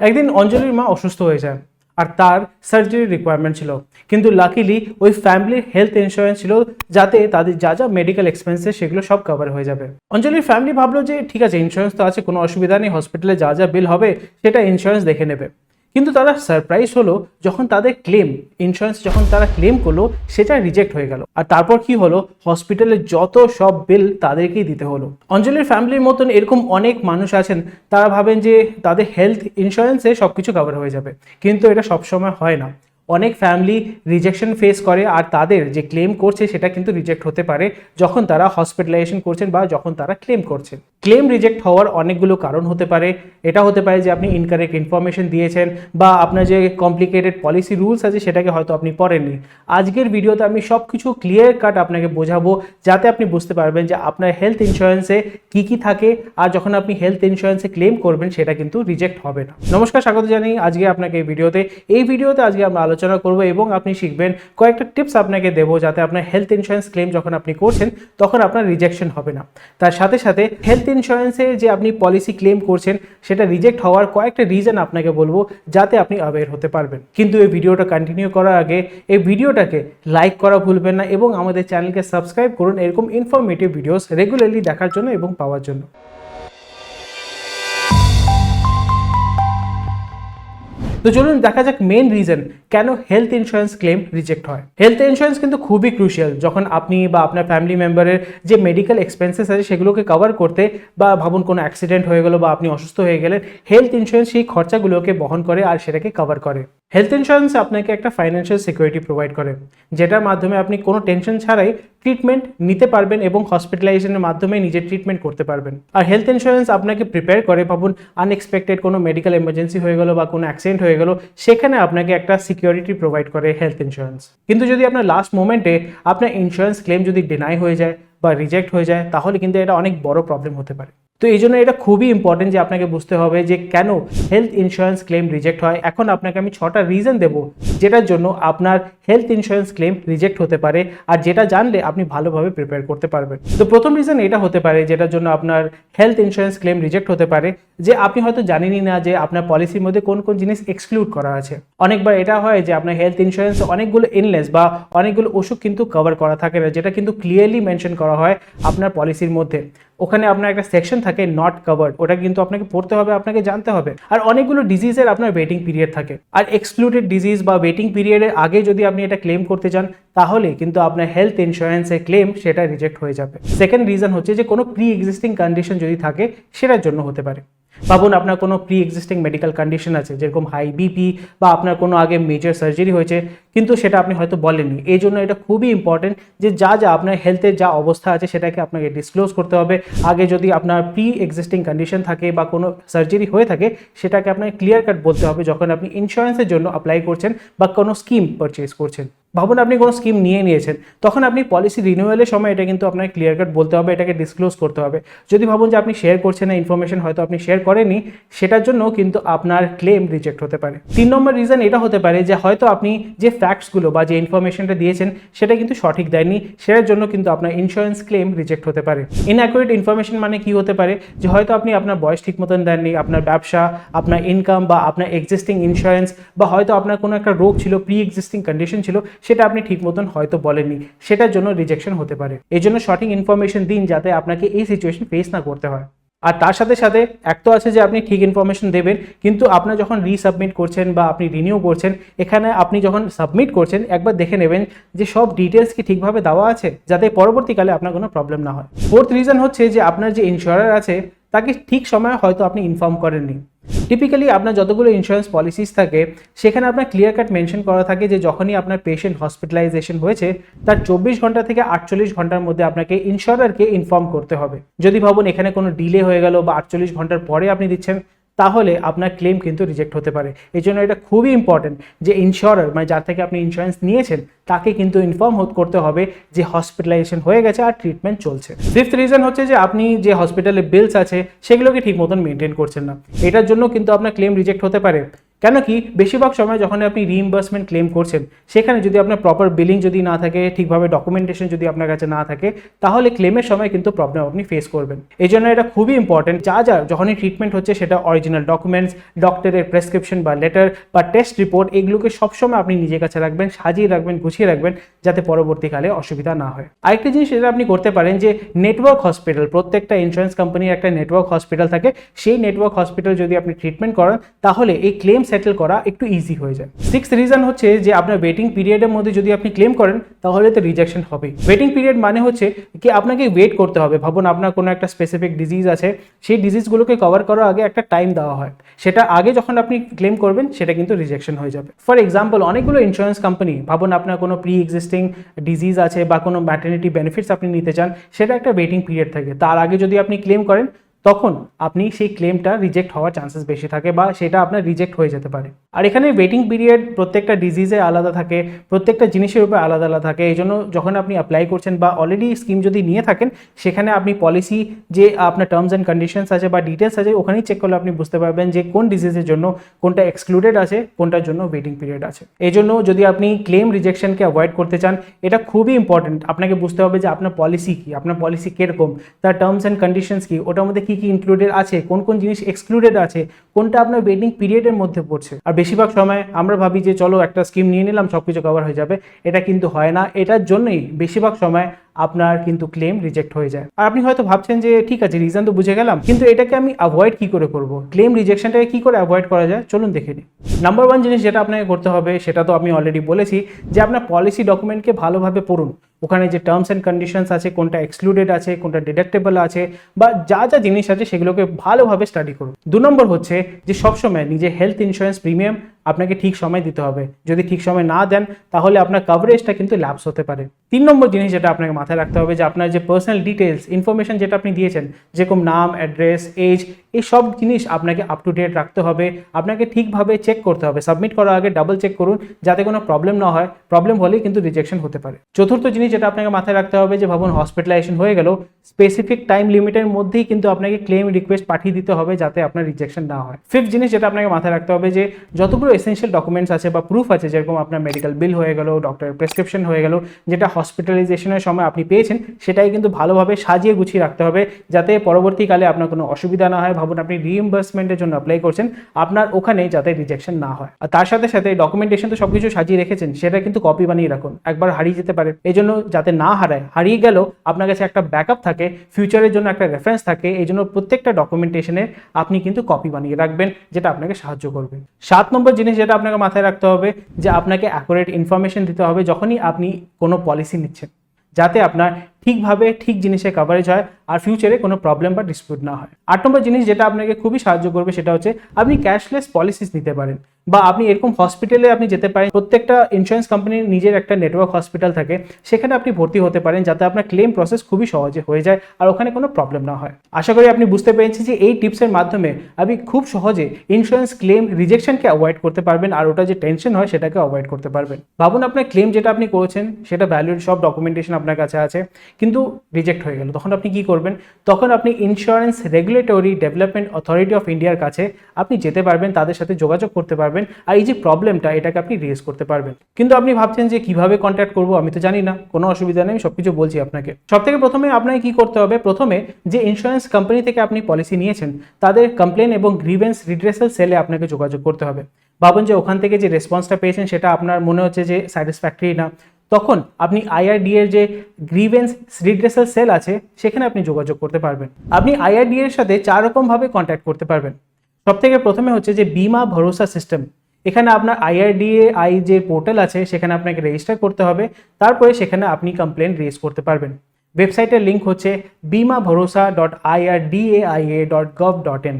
একদিন অঞ্জলির মা অসুস্থ হয়ে যায় আর তার সার্জারি রিকোয়ারমেন্ট ছিল। কিন্তু লাকিলি ওই ফ্যামিলির হেলথ ইন্স্যুরেন্স ছিল যাতে তাদের যা যা মেডিকেল এক্সপেন্সেস সেগুলো সব কভার হয়ে যাবে। অঞ্জলির ফ্যামিলি ভাবলো যে, ঠিক আছে ইন্স্যুরেন্স তো আছে, কোনো অসুবিধা নেই হসপিটালে যা যা বিল হবে, সেটা ইন্স্যুরেন্স দেখে নেবে। কিন্তু তারা সারপ্রাইজ হলো যখন তাদের ক্লেম ইন্স্যুরেন্স যখন তারা ক্লেম করল, সেটা রিজেক্ট হয়ে গেল। আর তারপর কি হলো? হসপিটালের যত সব বিল তাদেরকেই দিতে হলো। অঞ্জলির ফ্যামিলির মতন এরকম অনেক মানুষ আছেন, তারা ভাবেন যে তাদের হেলথ ইন্স্যুরেন্সে সব কিছু কভার হয়ে যাবে। কিন্তু এটা সবসময় হয় না। অনেক ফ্যামিলি রিজেকশন ফেস করে আর তাদের যে ক্লেম করছে সেটা কিন্তু রিজেক্ট হতে পারে যখন তারা হসপিটালাইজেশন করছেন বা যখন তারা ক্লেম করছেন। ক্লেম রিজেক্ট হওয়ার অনেকগুলো কারণ হতে পারে। এটা হতে পারে যে আপনি ইনকারেক্ট ইনফরমেশন দিয়েছেন বা আপনার যে কমপ্লিকেটেড পলিসি রুলস আছে সেটাকে হয়তো আপনি পড়েননি। আজকের ভিডিওতে আমি সব কিছু ক্লিয়ার কাট আপনাকে বোঝাবো যাতে আপনি বুঝতে পারবেন যে আপনার হেলথ ইন্স্যুরেন্সে কী কী থাকে আর যখন আপনি হেলথ ইন্স্যুরেন্সে ক্লেম করবেন সেটা কিন্তু রিজেক্ট হবে না। নমস্কার, স্বাগত জানাই আজকে আপনাকে এই ভিডিওতে। এই ভিডিওতে আজকে আমরা আলোচনা করব এবং আপনি শিখবেন কয়েকটা টিপস আপনাকে দেবো যাতে আপনার হেলথ ইন্স্যুরেন্স ক্লেম যখন আপনি করছেন, তখন আপনার রিজেকশন হবে না। তার সাথে সাথে হেলথ ইন্স্যুরেন্সের যে আপনি পলিসি ক্লেম করছেন, সেটা রিজেক্ট হওয়ার কয়েকটা রিজন আপনাকে বলব যাতে আপনি অ্যাওয়্যার হতে পারবেন। কিন্তু এই ভিডিওটা কন্টিনিউ করার আগে এই ভিডিওটাকে লাইক করা ভুলবেন না এবং আমাদের চ্যানেলকে সাবস্ক্রাইব করুন এরকম ইনফরমেটিভ ভিডিওস রেগুলারলি দেখার জন্য এবং পাওয়ার জন্য। তো চলুন দেখা যাক মেন রিজন কেন হেলথ ইন্স্যুরেন্স ক্লেম রিজেক্ট হয়? হেলথ ইন্স্যুরেন্স কিন্তু খুবই ক্রুশিয়াল যখন আপনি বা আপনার ফ্যামিলি মেম্বারের যে মেডিকেল এক্সপেন্সেস আছে, সেগুলোকে কভার করতে বা ভাবুন কোনো অ্যাক্সিডেন্ট হয়ে গেলো বা আপনি অসুস্থ হয়ে গেলেন হেলথ ইন্স্যুরেন্স সেই খরচাগুলোকে বহন করে আর সেটাকে কভার করে। হেলথ ইন্স্যুরেন্স আপনাকে একটা ফাইন্যান্সিয়াল সিকিউরিটি প্রোভাইড করে, যেটার মাধ্যমে আপনি কোনো টেনশন ছাড়াই ট্রিটমেন্ট নিতে পারবেন এবং হসপিটালাইজেশনের মাধ্যমে নিজের ট্রিটমেন্ট করতে পারবেন। আর হেলথ ইন্স্যুরেন্স আপনাকে প্রিপেয়ার করে, ভাবুন আনএক্সপেক্টেড কোনো মেডিকেল এমার্জেন্সি হয়ে গেলো বা কোনো অ্যাক্সিডেন্ট হয়ে গেলো, সেখানে আপনাকে একটা সিকিউরিটি প্রোভাইড করে হেলথ ইন্স্যুরেন্স কিন্তু যদি আপনার লাস্ট মোমেন্টে আপনার ইন্স্যুরেন্স ক্লেম যদি ডিনাই হয়ে যায় বা রিজেক্ট হয়ে যায়, তাহলে কিন্তু এটা অনেক বড় প্রবলেম হতে পারে। তো এই জন্য এটা খুবই ইম্পর্টেন্ট যে আপনাকে বুঝতে হবে যে কেন হেলথ ইন্স্যুরেন্স ক্লেম রিজেক্ট হয়। এখন আপনাকে আমি ছটা রিজন দেব যেটার জন্য আপনার হেলথ ইন্স্যুরেন্স ক্লেম রিজেক্ট হতে পারে আর যেটা জানলে আপনি ভালোভাবে প্রিপেয়ার করতে পারবেন। তো প্রথম রিজন এটা হতে পারে যেটার জন্য আপনার হেলথ ইন্স্যুরেন্স ক্লেম রিজেক্ট হতে পারে। যে আপনি হয়তো জানেনই না যে আপনার পলিসির মধ্যে কোন কোন জিনিস এক্সক্লুড করা আছে। অনেকবার এটা হয় যে আপনার হেলথ ইন্স্যুরেন্স অনেকগুলো ইনলেস বা অনেকগুলো ওষুধ কিন্তু কভার করা থাকে না, যেটা কিন্তু ক্লিয়ারলি মেনশন করা হয় আপনার পলিসির মধ্যে। ওখানে আপনার একটা সেকশন থাকে নট কভার্ড ওটা কিন্তু আপনাকে পড়তে হবে, আপনাকে জানতে হবে। আর অনেকগুলো ডিজিজের আপনার ওয়েটিং পিরিয়ড থাকে। আর এক্সক্লুডেড ডিজিজ বা ওয়েটিং পিরিয়ডের আগে যদি আপনি এটা ক্লেম করতে চান তাহলে কিন্তু আপনার হেলথ ইন্স্যুরেন্সের ক্লেম সেটা রিজেক্ট হয়ে যাবে। সেকেন্ড রিজন হচ্ছে যে কোনো প্রি এক্সিস্টিং কন্ডিশন যদি থাকে, সেটার জন্য হতে পারে। ভাবুন আপনার কোনো প্রি এক্সিস্টিং মেডিকেল কন্ডিশন আছে, যেরকম হাই বিপি বা আপনার কোনো আগে মেজর সার্জারি হয়েছে, কিন্তু সেটা আপনি হয়তো বলেননি। এই জন্য এটা খুবই ইম্পর্টেন্ট যে যা যা আপনার হেলথের যা অবস্থা আছে, সেটাকে আপনাকে ডিসক্লোজ করতে হবে। আগে যদি আপনার প্রি এক্সিস্টিং কন্ডিশন থাকে বা কোনো সার্জারি হয়ে থাকে, সেটাকে আপনাকে ক্লিয়ার কাট বলতে হবে যখন আপনি ইন্স্যুরেন্সের জন্য অ্যাপ্লাই করছেন বা কোনো স্কিম পারচেস করছেন। ভাবুন আপনি কোনো স্কিম নিয়ে নিয়েছেন, তখন আপনি পলিসি রিনিউয়ালের সময় এটা কিন্তু আপনাকে ক্লিয়ার কাট বলতে হবে, এটাকে ডিসক্লোজ করতে হবে। যদি ভাবুন যে আপনি শেয়ার করছেন না ইনফরমেশন হয়তো আপনি শেয়ার করেননি, সেটার জন্য কিন্তু আপনার ক্লেম রিজেক্ট হতে পারে। তিন নম্বর রিজন এটা হতে পারে যে হয়তো আপনি যে ফ্যাক্টসগুলো বা যে ইনফরমেশনটা দিয়েছেন, সেটা কিন্তু সঠিক দেয়নি, সেটার জন্য কিন্তু আপনার ইন্স্যুরেন্স ক্লেম রিজেক্ট হতে পারে। ইনঅ্যাকুরেট ইনফরমেশন মানে কি হতে পারে? যে হয়তো আপনি আপনার বয়স ঠিক মতন দেননি, আপনার ব্যবসা, আপনার ইনকাম বা আপনার এক্সিস্টিং ইন্স্যুরেন্স বা হয়তো আপনার কোনো একটা রোগ ছিল প্রি এক্সিস্টিং কন্ডিশন ছিল সেটা আপনি ঠিক মতন হয়তো বলেননি। সেটার জন্য রিজেকশন হতে পারে। এই জন্য সঠিক ইনফরমেশন দিন যাতে আপনাকে এই সিচুয়েশন ফেস না করতে হয়। আর তার সাথে সাথে এক তো আছে যে আপনি ঠিক ইনফরমেশন দেবেন, কিন্তু আপনার যখন রিসাবমিট করছেন বা আপনি রিনিউ করছেন, এখানে আপনি যখন সাবমিট করছেন, একবার দেখে নেবেন যে সব ডিটেলস কি ঠিকভাবে দেওয়া আছে, যাতে পরবর্তীকালে আপনার কোনো প্রবলেম না হয়। ফোর্থ রিজন হচ্ছে যে আপনার যে ইন্স্যুরার আছে, তাকে ঠিক সময়ে হয়তো আপনি ইনফর্ম করেননি। টিপিক্যালি আপনার যতগুলো ইন্স্যুরেন্স পলিসিস থাকে, সেখানে আপনার ক্লিয়ার কাট মেনশন করা থাকে যে যখনই আপনার পেশেন্ট হসপিটালাইজেশন হয়েছে, তার চব্বিশ ঘণ্টা থেকে আটচল্লিশ ঘণ্টার মধ্যে আপনাকে ইন্স্যুরারকে ইনফর্ম করতে হবে। যদি ভাবুন এখানে কোনো ডিলে হয়ে গেল বা আটচল্লিশ ঘণ্টার পরে আপনি দিচ্ছেন তাহলে আপনার ক্লেম কিন্তু রিজেক্ট হতে পারে। এই জন্য এটা খুবই ইম্পর্টেন্ট যে ইন্স্যুরার মানে যার থেকে আপনি ইন্স্যুরেন্স নিয়েছেন, তাকে কিন্তু ইনফর্ম করতে হবে যে হসপিটালাইজেশন হয়ে গেছে আর ট্রিটমেন্ট চলছে। ফিফথ রিজন হচ্ছে যে আপনি যে হসপিটালে বিলস আছে, সেগুলোকে ঠিক মতন মেনটেন করছেন না। এটার জন্য কিন্তু আপনার ক্লেম রিজেক্ট হতে পারে। কেন কি বেশিরভাগ সময় যখন আপনি রিইম্বার্সমেন্ট ক্লেম করছেন, সেখানে যদি আপনার প্রপার বিলিং যদি না থাকে, ঠিকভাবে ডকুমেন্টেশন যদি আপনার কাছে না থাকে, তাহলে ক্লেমের সময় কিন্তু প্রবলেম আপনি ফেস করবেন। এই জন্য এটা খুবই ইম্পর্টেন্ট যা যা যখনই ট্রিটমেন্ট হচ্ছে, সেটা অরিজিনাল ডকুমেন্টস ডক্টরের প্রেসক্রিপশন বা লেটার বা টেস্ট রিপোর্ট এগুলোকে সবসময় আপনি নিজের কাছে রাখবেন, সাজিয়ে রাখবেন, গুছিয়ে রাখবেন, যাতে পরবর্তীকালে অসুবিধা না হয়। আরেকটি জিনিস যেটা আপনি করতে পারেন যে নেটওয়ার্ক হসপিটাল প্রত্যেকটা ইন্স্যুরেন্স কোম্পানির একটা নেটওয়ার্ক হসপিটাল থাকে। সেই নেটওয়ার্ক হসপিটাল যদি আপনি ট্রিটমেন্ট করান, তাহলে এই ক্লেম সেটেল করা একটু ইজি হয়ে যায়। সিক্স রিজন হচ্ছে যে আপনার ওয়েটিং পিরিয়ডের মধ্যে যদি আপনি ক্লেম করেন, তাহলে তো রিজেকশন হবেই। ওয়েটিং পিরিয়ড মানে হচ্ছে কি আপনাকে ওয়েট করতে হবে। ভাবুন আপনার কোনো একটা স্পেসিফিক ডিজিজ আছে, সেই ডিজিজগুলোকে কভার করার আগে একটা টাইম দেওয়া হয়। সেটা আগে যখন আপনি ক্লেম করবেন, সেটা কিন্তু রিজেকশন হয়ে যাবে। ফর এক্সাম্পল অনেকগুলো ইন্স্যুরেন্স কোম্পানি ভাবুন আপনার কোনো প্রি এক্সিস্টিং ডিজিজ আছে বা কোনো ম্যাটার্নিটি বেনিফিটস আপনি নিতে চান, সেটা একটা ওয়েটিং পিরিয়ড থাকে। তার আগে যদি আপনি ক্লেম করেন তখন আপনি সেই ক্লেমটা রিজেক্ট হওয়ার চান্সেস বেশি থাকে বা সেটা আপনার রিজেক্ট হয়ে যেতে পারে। আর এখানে ওয়েটিং পিরিয়ড প্রত্যেকটা ডিজিজে আলাদা থাকে, প্রত্যেকটা জিনিসের উপর আলাদা আলাদা থাকে। এই জন্য যখন আপনি অ্যাপ্লাই করছেন বা অলরেডি স্কিম যদি নিয়ে থাকেন, সেখানে আপনি পলিসি যে আপনার টার্মস অ্যান্ড কন্ডিশনস আছে বা ডিটেলস আছে, ওখানেই চেক করলে আপনি বুঝতে পারবেন যে কোন ডিজিজের জন্য কোনটা এক্সক্লুডেড আছে, কোনটার জন্য ওয়েটিং পিরিয়ড আছে। এই জন্য যদি আপনি ক্লেম রিজেকশনকে অ্যাভয়েড করতে চান, এটা খুবই ইম্পর্টেন্ট আপনাকে বুঝতে হবে যে আপনার পলিসি কী, আপনার পলিসি কীরকম, তার টার্মস অ্যান্ড কন্ডিশনস কী, ওটার মধ্যে কি কি ইনক্লুডেড আছে, কোন কোন জিনিস এক্সক্লুডেড আছে, কোনটা আপনার ওয়েডিং পিরিয়ডের মধ্যে পড়ছে। আর বেশিরভাগ সময় আমরা ভাবি যে চলো একটা স্কিম নিয়ে নিলাম সব কিছু কভার হয়ে যাবে। এটা কিন্তু হয় না। এটার জন্যই বেশিরভাগ সময় আপনার কিন্তু ক্লেম রিজেক্ট হয়ে যায়। আর আপনি হয়তো ভাবছেন যে, ঠিক আছে রিজন তো বুঝে গেলাম, কিন্তু এটাকে আমি অ্যাভয়েড কি করে করব? ক্লেম রিজেকশনটাকে কি করে অ্যাভয়েড করা যায়? চলুন দেখে নিই। নাম্বার ওয়ান জিনিস যেটা আপনাকে করতে হবে, সেটা তো আমি অলরেডি বলেছি, যে আপনার পলিসি ডকুমেন্টকে ভালোভাবে পড়ুন। ওখানে যে টার্মস অ্যান্ড কন্ডিশনস আছে, কোনটা এক্সক্লুডেড আছে, কোনটা ডিডাক্টেবল আছে, বা যা যা জিনিস আছে, সেগুলোকে ভালোভাবে স্টাডি করুন। দু নম্বর হচ্ছে যে, সবসময় নিজের হেলথ ইন্স্যুরেন্স প্রিমিয়াম আপনাকে ঠিক সময় দিতে হবে। যদি ঠিক সময় না দেন, তাহলে আপনার কাভারেজটা কিন্তু ল্যাপস হতে পারে। তিন নম্বর জিনিস যেটা আপনাকে মাথায় রাখতে হবে যে আপনার যে পার্সোনাল ডিটেলস ইনফরমেশন যেটা আপনি দিয়েছেন, যেরকম নাম অ্যাড্রেস এজ এই সব জিনিস আপনাকে আপ টু ডেট রাখতে হবে। আপনাকে ঠিকভাবে চেক করতে হবে। সাবমিট করার আগে ডাবল চেক করুন যাতে কোনো প্রবলেম না হয়। প্রবলেম হলেই কিন্তু রিজেকশন হতে পারে। চতুর্থ জিনিস যেটা আপনাকে মাথায় রাখতে হবে যে ভাবুন হসপিটালাইজেশন হয়ে গেল। স্পেসিফিক টাইম লিমিটের মধ্যেই কিন্তু আপনাকে ক্লেম রিকোয়েস্ট পাঠিয়ে দিতে হবে যাতে আপনার রিজেকশন না হয়। ফিফথ জিনিস যেটা আপনাকে মাথায় রাখতে হবে যে যতগুলো এসেন্সিয়াল ডকুমেন্টস আছে বা প্রুফ আছে, যেরকম আপনার মেডিকেল বিল হয়ে গেল ডক্টরের প্রেসক্রিপশন হয়ে গেল, যেটা হসপিটালাইজেশনের সময় আপনি পেয়েছেন, সেটাই কিন্তু ভালোভাবে সাজিয়ে গুছিয়ে রাখতে হবে যাতে পরবর্তীকালে আপনার কোনো অসুবিধা না হয়। ভাবুন আপনি রিইম্বার্সমেন্টের জন্য অ্যাপ্লাই করছেন, আপনার ওখানে যাতে রিজেকশন না হয়। আর তার সাথে সাথে ডকুমেন্টেশন তো সবকিছু সাজিয়ে রেখেছেন, সেটা কিন্তু কপি বানিয়ে রাখুন, একবার হারিয়ে যেতে পারে। এই জন্য যাতে না হারায়, হারিয়ে গেলেও আপনার কাছে একটা ব্যাকআপ থাকে ফিউচারের জন্য একটা রেফারেন্স থাকে এই জন্য প্রত্যেকটা ডকুমেন্টেশনে আপনি কিন্তু কপি বানিয়ে রাখবেন, যেটা আপনাকে সাহায্য করবে। সাত নম্বর জিনিস যেটা আপনাকে মাথায় রাখতে হবে, যে আপনাকে অ্যাকুরেট ইনফরমেশন দিতে হবে, যখনই আপনি কোনো পলিসি নিচ্ছেন। যাতে আপনার ঠিকভাবে ঠিক জিনিসের কাভারেজ হয় আর ফিউচারে কোনো প্রবলেম বা ডিসপিউট না হয়। আট নম্বর জিনিস যেটা আপনাকে খুবই সাহায্য করবে সেটা হচ্ছে আপনি ক্যাশলেস পলিসিস নিতে পারেন। বা আপনি এরকম হসপিটালে আপনি যেতে পারেন, প্রত্যেকটা ইন্স্যুরেন্স কোম্পানির নিজের একটা নেটওয়ার্ক হসপিটাল থাকে, সেখানে আপনি ভর্তি হতে পারেন যাতে আপনার ক্লেম প্রসেস খুবই সহজে হয়ে যায় আর ওখানে কোনো প্রবলেম না হয়। আশা করি আপনি বুঝতে পেরেছি যে এই টিপসের মাধ্যমে আপনি খুব সহজে ইন্স্যুরেন্স ক্লেম রিজেকশনকে অ্যাভয়েড করতে পারবেন আর ওটা যে টেনশন হয় সেটাকে অ্যাভয়েড করতে পারবেন। ভাবুন আপনার ক্লেম যেটা আপনি করেছেন, সেটা ভ্যালিড সব ডকুমেন্টেশন আপনার কাছে আছে, কিন্তু রিজেক্ট হয়ে গেল। তখন আপনি কি করবেন? তখন আপনি insurance regulatory development authority of ইন্ডিয়ার কাছে আপনি যেতে পারবেন, তাদের সাথে যোগাযোগ করতে পারবেন। আর এই যে প্রবলেমটা এটাকে আপনি রেজ করতে পারবেন। কিন্তু আপনি ভাবছেন যে কীভাবে কন্ট্যাক্ট করব, আমি তো জানি না, কোনো অসুবিধা নেই, আমি সব কিছু বলছি আপনাকে। সব থেকে প্রথমে আপনাকে কি করতে হবে? প্রথমে যে ইন্স্যুরেন্স কোম্পানি থেকে আপনি পলিসি নিয়েছেন, তাদের কমপ্লেন এবং গ্রিভেন্স রিড্রেসাল সেলে আপনাকে যোগাযোগ করতে হবে। ভাবুন যে ওখান থেকে যে রেসপন্সটা পেয়েছেন, সেটা আপনার মনে হচ্ছে যে স্যাটিসফ্যাক্টরি না। তখন আপনি আইআরডি এর যে গ্রিভেন্স রিড্রেসাল সেল আছে, সেখানে আপনি যোগাযোগ করতে পারবেন। আপনি আইআরডি এর সাথে চার রকমভাবে কন্ট্যাক্ট করতে পারবেন। সব থেকে প্রথমে হচ্ছে যে বিমা ভরসা সিস্টেম। এখানে আপনার আইআরডিএ আই যে পোর্টাল আছে, সেখানে আপনাকে রেজিস্টার করতে হবে। তারপরে সেখানে আপনি কমপ্লেন রেজ করতে পারবেন। ওয়েবসাইটের লিঙ্ক হচ্ছে Bima Bharosa dot IRDAI dot gov dot in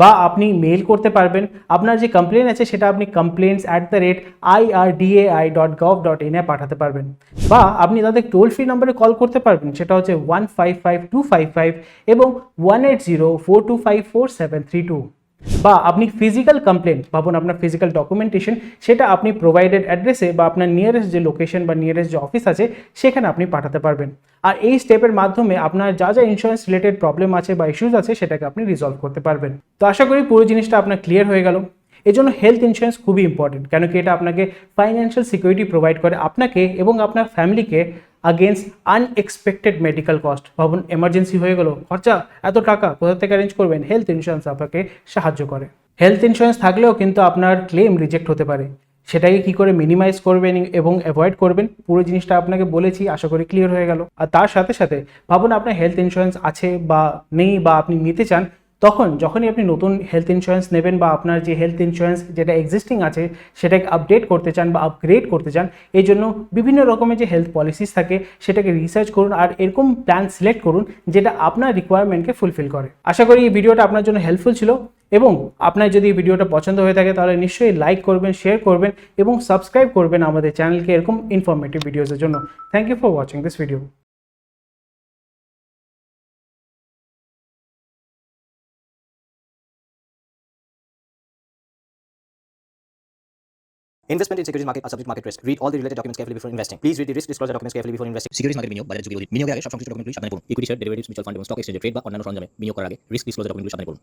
বা আপনি মেল করতে পারবেন। আপনার যে কমপ্লেন আছে, সেটা আপনি complaints at the rate IRDAI dot gov dot ইনে পাঠাতে পারবেন। বা আপনি তাদের টোল ফ্রি নম্বরে কল করতে পারবেন, সেটা হচ্ছে one five five two five five এবং one eight zero four two five four seven three two বা আপনি ফিজিক্যাল কমপ্লেন ভাবুন আপনার ফিজিক্যাল ডকুমেন্টেশন সেটা আপনি প্রোভাইডেড অ্যাড্রেসে বা আপনার নিয়ারেস্ট যে লোকেশন বা নিয়ারেস্ট যে অফিস আছে, সেখানে আপনি পাঠাতে পারবেন। আর এই স্টেপের মাধ্যমে আপনার যা যা ইন্স্যুরেন্স রিলেটেড প্রবলেম আছে বা ইস্যুজ আছে, সেটাকে আপনি রিজলভ করতে পারবেন। তো আশা করি পুরো জিনিসটা আপনার ক্লিয়ার হয়ে গেল। এই জন্য হেলথ ইন্স্যুরেন্স খুবই ইম্পর্টেন্ট কেন কি এটা আপনাকে ফাইন্যান্সিয়াল সিকিউরিটি প্রোভাইড করে আপনাকে এবং আপনার ফ্যামিলিকে আগেনস্ট আনএক্সপেক্টেড মেডিকেল কস্ট ভাবুন এমার্জেন্সি হয়ে গেল, খরচা, এত টাকা, কোথা থেকে অ্যারেঞ্জ করবেন? হেলথ ইন্স্যুরেন্স আপনাকে সাহায্য করে। হেলথ ইন্স্যুরেন্স থাকলেও কিন্তু আপনার ক্লেম রিজেক্ট হতে পারে। সেটাকে কি করে মিনিমাইজ করবেন এবং অ্যাভয়েড করবেন? পুরো জিনিসটা আপনাকে বলেছি, আশা করি ক্লিয়ার হয়ে গেল। আর তার সাথে সাথে, ভাবুন আপনার হেলথ ইন্স্যুরেন্স আছে বা নেই বা আপনি নিতে চান তখন যখনই আপনি নতুন হেলথ ইন্স্যুরেন্স নেবেন বা আপনার যে হেলথ ইন্স্যুরেন্স যেটা এক্সিস্টিং আছে, সেটাকে আপডেট করতে চান বা আপগ্রেড করতে চান, এই জন্য বিভিন্ন রকমের যে হেলথ পলিসিস থাকে, সেটাকে রিসার্চ করুন আর এরকম প্ল্যান সিলেক্ট করুন যেটা আপনার রিকোয়ারমেন্টকে ফুলফিল করে। আশা করি এই ভিডিওটা আপনার জন্য হেল্পফুল ছিল এবং আপনার যদি ভিডিওটা পছন্দ হয়ে থাকে তাহলে নিশ্চয়ই লাইক করবেন শেয়ার করবেন এবং সাবস্ক্রাইব করবেন আমাদের চ্যানেলকে এরকম ইনফরমেটিভ ভিডিওসের জন্য। Thank you for watching this video Investment in securities market are subject to market risk. Read all the related documents carefully before investing. Please read the risk disclosure documents carefully before investing. Securities market বিনিয়োগ বাজারে ঝুঁকি অধিক বিনিয়োগের আগে সব সংশ্লিষ্ট ডকুমেন্টগুলি সাবধানে পড়ুন equity share derivatives mutual fund এবং স্টক এক্সচেঞ্জে ট্রেড বা অন্যান্য সরঞ্জামে বিনিয়োগ করার আগে রিস্ক ডিসক্লোজার ডকুমেন্টগুলি সাবধানে পড়ুন